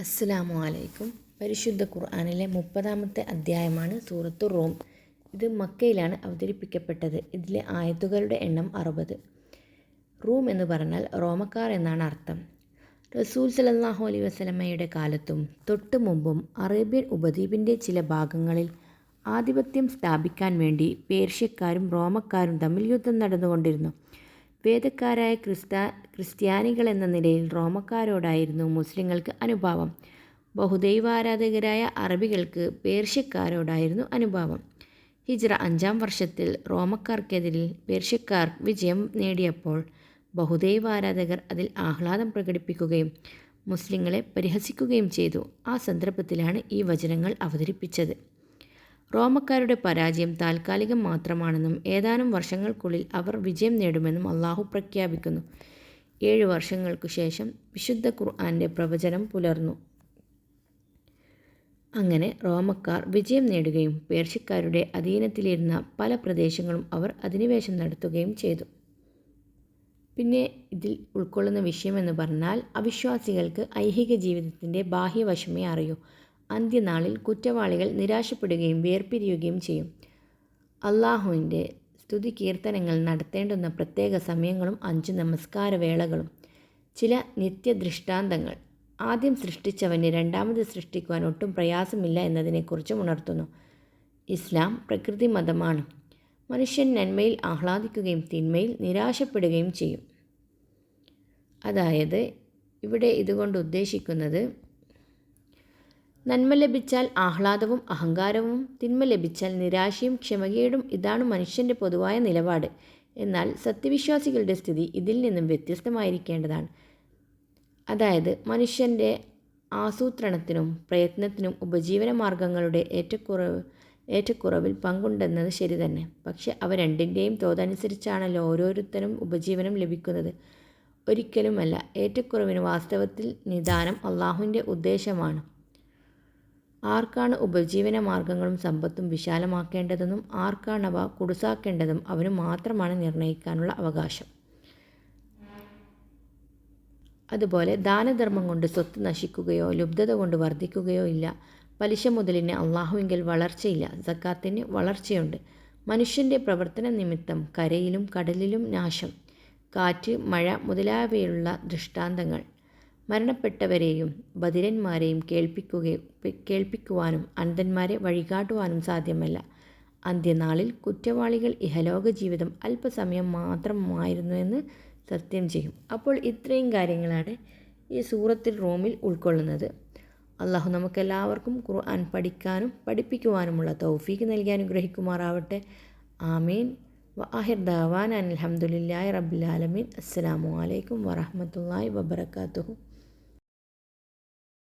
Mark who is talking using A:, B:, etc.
A: അസ്സലാമു അലൈക്കും. പരിശുദ്ധ ഖുർആാനിലെ മുപ്പതാമത്തെ അധ്യായമാണ് സൂറത്തു റോം. ഇത് മക്കയിലാണ് അവതരിപ്പിക്കപ്പെട്ടത്. ഇതിലെ ആയത്തുകളുടെ എണ്ണം അറുപത്. റൂം എന്ന് പറഞ്ഞാൽ റോമക്കാർ എന്നാണ് അർത്ഥം. റസൂൽ സലല്ലാഹു അലൈ വസലമ്മയുടെ കാലത്തും തൊട്ടു മുമ്പും അറേബ്യൻ ഉപദ്വീപിന്റെ ചില ഭാഗങ്ങളിൽ ആധിപത്യം സ്ഥാപിക്കാൻ വേണ്ടി പേർഷ്യക്കാരും റോമക്കാരും തമ്മിൽ യുദ്ധം നടന്നുകൊണ്ടിരുന്നു. വേദക്കാരായ ക്രിസ്ത ക്രിസ്ത്യാനികൾ എന്ന നിലയിൽ റോമക്കാരോടായിരുന്നു മുസ്ലിങ്ങൾക്ക് അനുഭാവം. ബഹുദൈവാരാധകരായ അറബികൾക്ക് പേർഷ്യക്കാരോടായിരുന്നു അനുഭാവം. ഹിജ്ര അഞ്ചാം വർഷത്തിൽ റോമക്കാർക്കെതിരിൽ പേർഷ്യക്കാർ വിജയം നേടിയപ്പോൾ ബഹുദൈവാരാധകർ അതിൽ ആഹ്ലാദം പ്രകടിപ്പിക്കുകയും മുസ്ലിങ്ങളെ പരിഹസിക്കുകയും ചെയ്തു. ആ സന്ദർഭത്തിലാണ് ഈ വചനങ്ങൾ അവതരിപ്പിച്ചത്. റോമക്കാരുടെ പരാജയം താൽക്കാലികം മാത്രമാണെന്നും ഏതാനും വർഷങ്ങൾക്കുള്ളിൽ അവർ വിജയം നേടുമെന്നും അള്ളാഹു പ്രഖ്യാപിക്കുന്നു. ഏഴ് വർഷങ്ങൾക്കു ശേഷം വിശുദ്ധ ഖുർആന്റെ പ്രവചനം പുലർന്നു. അങ്ങനെ റോമക്കാർ വിജയം നേടുകയും പേർഷ്യക്കാരുടെ അധീനത്തിലിരുന്ന പല പ്രദേശങ്ങളും അവർ അധിനിവേശം നടത്തുകയും ചെയ്തു. പിന്നെ ഇതിൽ ഉൾക്കൊള്ളുന്ന വിഷയമെന്ന് പറഞ്ഞാൽ അവിശ്വാസികൾക്ക് ഐഹിക ജീവിതത്തിന്റെ ബാഹ്യവശമേ അറിയൂ. അന്ത്യനാളിൽ കുറ്റവാളികൾ നിരാശപ്പെടുകയും വേർപിരിയുകയും ചെയ്യും. അള്ളാഹുവിന്റെ സ്തുതി കീർത്തനങ്ങൾ നടത്തേണ്ടുന്ന പ്രത്യേക സമയങ്ങളും അഞ്ച് നമസ്കാര വേളകളും ചില നിത്യദൃഷ്ടാന്തങ്ങൾ. ആദ്യം സൃഷ്ടിച്ചവന് രണ്ടാമത് സൃഷ്ടിക്കുവാൻ ഒട്ടും പ്രയാസമില്ല എന്നതിനെക്കുറിച്ചും ഉണർത്തുന്നു. ഇസ്ലാം പ്രകൃതി മതമാണ് മനുഷ്യൻ നന്മയിൽ ആഹ്ലാദിക്കുകയും തിന്മയിൽ നിരാശപ്പെടുകയും ചെയ്യും. അതായത് ഇവിടെ ഇതുകൊണ്ട് ഉദ്ദേശിക്കുന്നത് നന്മ ലഭിച്ചാൽ ആഹ്ലാദവും അഹങ്കാരവും തിന്മ ലഭിച്ചാൽ നിരാശയും ക്ഷമകേടും ഇതാണ് മനുഷ്യന്റെ പൊതുവായ നിലപാട്. എന്നാൽ സത്യവിശ്വാസികളുടെ സ്ഥിതി ഇതിൽ നിന്നും വ്യത്യസ്തമായിരിക്കേണ്ടതാണ്. അതായത് മനുഷ്യന്റെ ആസൂത്രണത്തിനും പ്രയത്നത്തിനും ഉപജീവന മാർഗങ്ങളുടെ ഏറ്റക്കുറവ് ഏറ്റക്കുറവിൽ പങ്കുണ്ടെന്നത് ശരി തന്നെ. പക്ഷെ അവ രണ്ടിന്റെയും തോതനുസരിച്ചാണല്ലോ ഓരോരുത്തരും ഉപജീവനം ലഭിക്കുന്നത്. ഒരിക്കലുമല്ല ഏറ്റക്കുറവിന് വാസ്തവത്തിൽ നിദാനം അള്ളാഹുവിന്റെ ഉദ്ദേശമാണ്. ആർക്കാണ് ഉപജീവന മാർഗങ്ങളും സമ്പത്തും വിശാലമാക്കേണ്ടതെന്നും ആർക്കാണവ കുടുസാക്കേണ്ടതും അവന് മാത്രമാണ് നിർണയിക്കാനുള്ള അവകാശം. അതുപോലെ ദാനധർമ്മം കൊണ്ട് സ്വത്ത് നശിക്കുകയോ ലുബ്ധത കൊണ്ട് വർദ്ധിക്കുകയോ ഇല്ല. പലിശ മുതലിന് അള്ളാഹുവിങ്കിൽ വളർച്ചയില്ല സക്കാത്തിന് വളർച്ചയുണ്ട്. മനുഷ്യന്റെ പ്രവർത്തന നിമിത്തം കരയിലും കടലിലും നാശം കാറ്റ് മഴ മുതലായവയുള്ള ദൃഷ്ടാന്തങ്ങൾ. മരണപ്പെട്ടവരെയും ബധിരന്മാരെയും കേൾപ്പിക്കുകയും കേൾപ്പിക്കുവാനും അന്ധന്മാരെ വഴികാട്ടുവാനും സാധ്യമല്ല. അന്ത്യനാളിൽ കുറ്റവാളികൾ ഇഹലോക ജീവിതം അല്പസമയം മാത്രമായിരുന്നുവെന്ന് സത്യം ചെയ്യും. അപ്പോൾ ഇത്രയും കാര്യങ്ങളാണ് ഈ സൂറത്തിൽ റോമിൽ ഉൾക്കൊള്ളുന്നത്. അള്ളാഹു നമുക്കെല്ലാവർക്കും ഖുർആൻ പഠിക്കാനും പഠിപ്പിക്കുവാനുമുള്ള തൗഫീക്ക് നൽകി അനുഗ്രഹിക്കുമാറാവട്ടെ. ആമീൻ. വാഹിർ ദാവാൻ അലഹമുല്ലാ റബ്ബുലാലമീൻ അസ്സാം വലൈക്കും വറഹമത്തല്ലാ വബർക്കാത്തുഹു